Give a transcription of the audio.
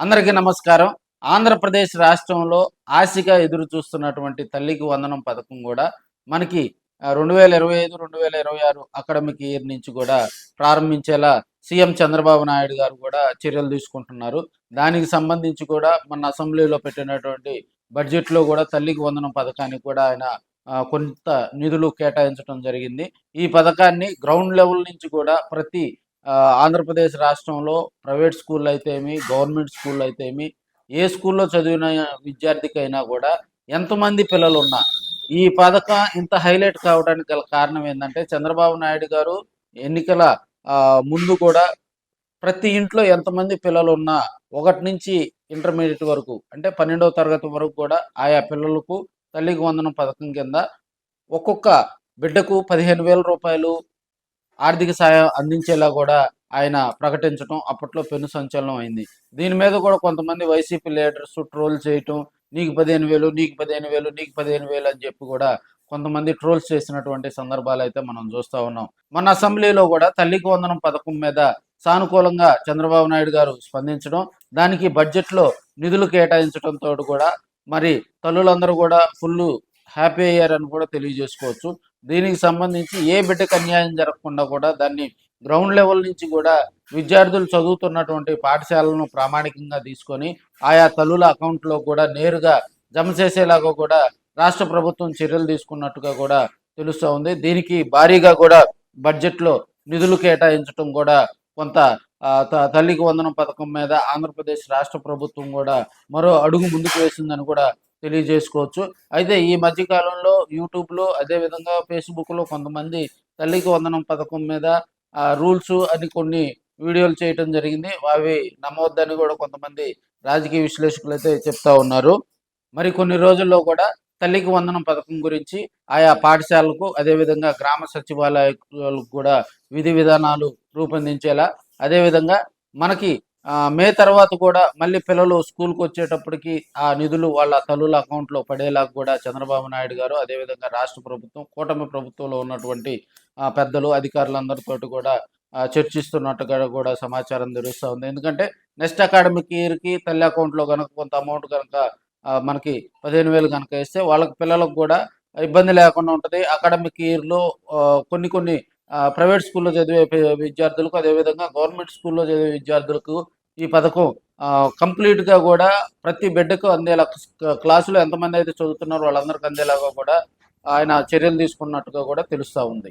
అందరికీ నమస్కారం. ఆంధ్రప్రదేశ్ రాష్ట్రంలో ఆశగా ఎదురు చూస్తున్నటువంటి తల్లికి వందనం పథకం కూడా మనకి రెండు వేల ఇరవై ఐదు రెండు వేల ఇరవై ఆరు అకాడమిక్ ఇయర్ నుంచి కూడా ప్రారంభించేలా సీఎం చంద్రబాబు నాయుడు గారు కూడా చర్యలు తీసుకుంటున్నారు. దానికి సంబంధించి కూడా మన అసెంబ్లీలో పెట్టినటువంటి బడ్జెట్లో కూడా తల్లికి వందనం పథకానికి కూడా ఆయన కొంత నిధులు కేటాయించడం జరిగింది. ఈ పథకాన్ని గ్రౌండ్ లెవెల్ నుంచి కూడా ప్రతి ఆంధ్రప్రదేశ్ రాష్ట్రంలో ప్రైవేట్ స్కూల్ అయితేమి గవర్నమెంట్ స్కూల్ అయితేమి ఏ స్కూల్లో చదివిన విద్యార్థికైనా కూడా ఎంతమంది పిల్లలు ఉన్నా ఈ పథకం ఇంత హైలైట్ కావడానికి గల కారణం ఏంటంటే చంద్రబాబు నాయుడు గారు ఎన్నికల ముందు కూడా ప్రతి ఇంట్లో ఎంతమంది పిల్లలు ఉన్నా ఒకటి నుంచి ఇంటర్మీడియట్ వరకు అంటే పన్నెండవ తరగతి వరకు కూడా ఆయా పిల్లలకు తల్లికి వందనం పథకం కింద ఒక్కొక్క బిడ్డకు పదిహేను వేల రూపాయలు ఆర్థిక సాయం అందించేలా కూడా ఆయన ప్రకటించడం అప్పట్లో పెను సంచలనం అయింది. దీని మీద కూడా కొంతమంది వైసీపీ లీడర్స్ ట్రోల్ చేయటం నీకు పదిహేను వేలు నీకు పదిహేను వేలు నీకు పదిహేను వేలు అని చెప్పి కూడా కొంతమంది ట్రోల్స్ చేసినటువంటి సందర్భాలు అయితే మనం చూస్తూ ఉన్నాం. మన అసెంబ్లీలో కూడా తల్లికి వందనం పథకం మీద సానుకూలంగా చంద్రబాబు నాయుడు గారు స్పందించడం దానికి బడ్జెట్లో నిధులు కేటాయించడంతో కూడా మరి తల్లులందరూ కూడా ఫుల్ హ్యాపీ అయ్యారని కూడా తెలియజేసుకోవచ్చు. దీనికి సంబంధించి ఏ బిడ్డకు అన్యాయం జరగకుండా కూడా దాన్ని గ్రౌండ్ లెవెల్ నుంచి కూడా విద్యార్థులు చదువుతున్నటువంటి పాఠశాలను ప్రామాణికంగా తీసుకొని ఆయా తల్లుల అకౌంట్లో కూడా నేరుగా జమ చేసేలాగా కూడా రాష్ట్ర ప్రభుత్వం చర్యలు తీసుకున్నట్టుగా కూడా తెలుస్తూ ఉంది. దీనికి భారీగా కూడా బడ్జెట్లో నిధులు కేటాయించడం కూడా కొంత త- తల్లికి వందనం పథకం మీద ఆంధ్రప్రదేశ్ రాష్ట్ర ప్రభుత్వం కూడా మరో అడుగు ముందుకు వేసిందని కూడా తెలియజేసుకోవచ్చు. అయితే ఈ మధ్య కాలంలో యూట్యూబ్లో అదేవిధంగా ఫేస్బుక్లో కొంతమంది తల్లికి వందనం పథకం మీద రూల్స్ అని కొన్ని వీడియోలు చేయటం జరిగింది. అవి నమ్మవద్దని కూడా కొంతమంది రాజకీయ విశ్లేషకులు అయితే చెప్తా ఉన్నారు. మరి కొన్ని రోజుల్లో కూడా తల్లికి వందనం పథకం గురించి ఆయా పాఠశాలకు అదేవిధంగా గ్రామ సచివాలయాలకు కూడా విధి విధానాలు రూపొందించేలా అదేవిధంగా మనకి మే తర్వాత కూడా మళ్ళీ పిల్లలు స్కూల్కి వచ్చేటప్పటికి ఆ నిధులు వాళ్ళ తల్లుల అకౌంట్లో పడేలా కూడా చంద్రబాబు నాయుడు గారు అదేవిధంగా రాష్ట్ర ప్రభుత్వం కూటమి ప్రభుత్వంలో ఉన్నటువంటి పెద్దలు అధికారులందరితో కూడా చర్చిస్తున్నట్టుగా కూడా సమాచారం తెలుస్తూ ఉంది. ఎందుకంటే నెక్స్ట్ అకాడమిక్ ఇయర్కి తల్లి అకౌంట్లో కనుక కొంత అమౌంట్ కనుక మనకి పదిహేను వేలు కనుక ఇస్తే వాళ్ళకి పిల్లలకు కూడా ఇబ్బంది లేకుండా ఉంటుంది. అకాడమిక్ ఇయర్లో కొన్ని కొన్ని ప్రైవేట్ స్కూల్లో చదివే విద్యార్థులకు అదేవిధంగా గవర్నమెంట్ స్కూల్లో చదివే విద్యార్థులకు ఈ పథకం ఆ, కంప్లీట్గా కూడా ప్రతి బిడ్డకు అందేలా క్లాసులో ఎంతమంది అయితే చదువుతున్నారో వాళ్ళందరికీ అందేలాగా కూడా ఆయన చర్యలు తీసుకున్నట్టుగా కూడా తెలుస్తూ ఉంది.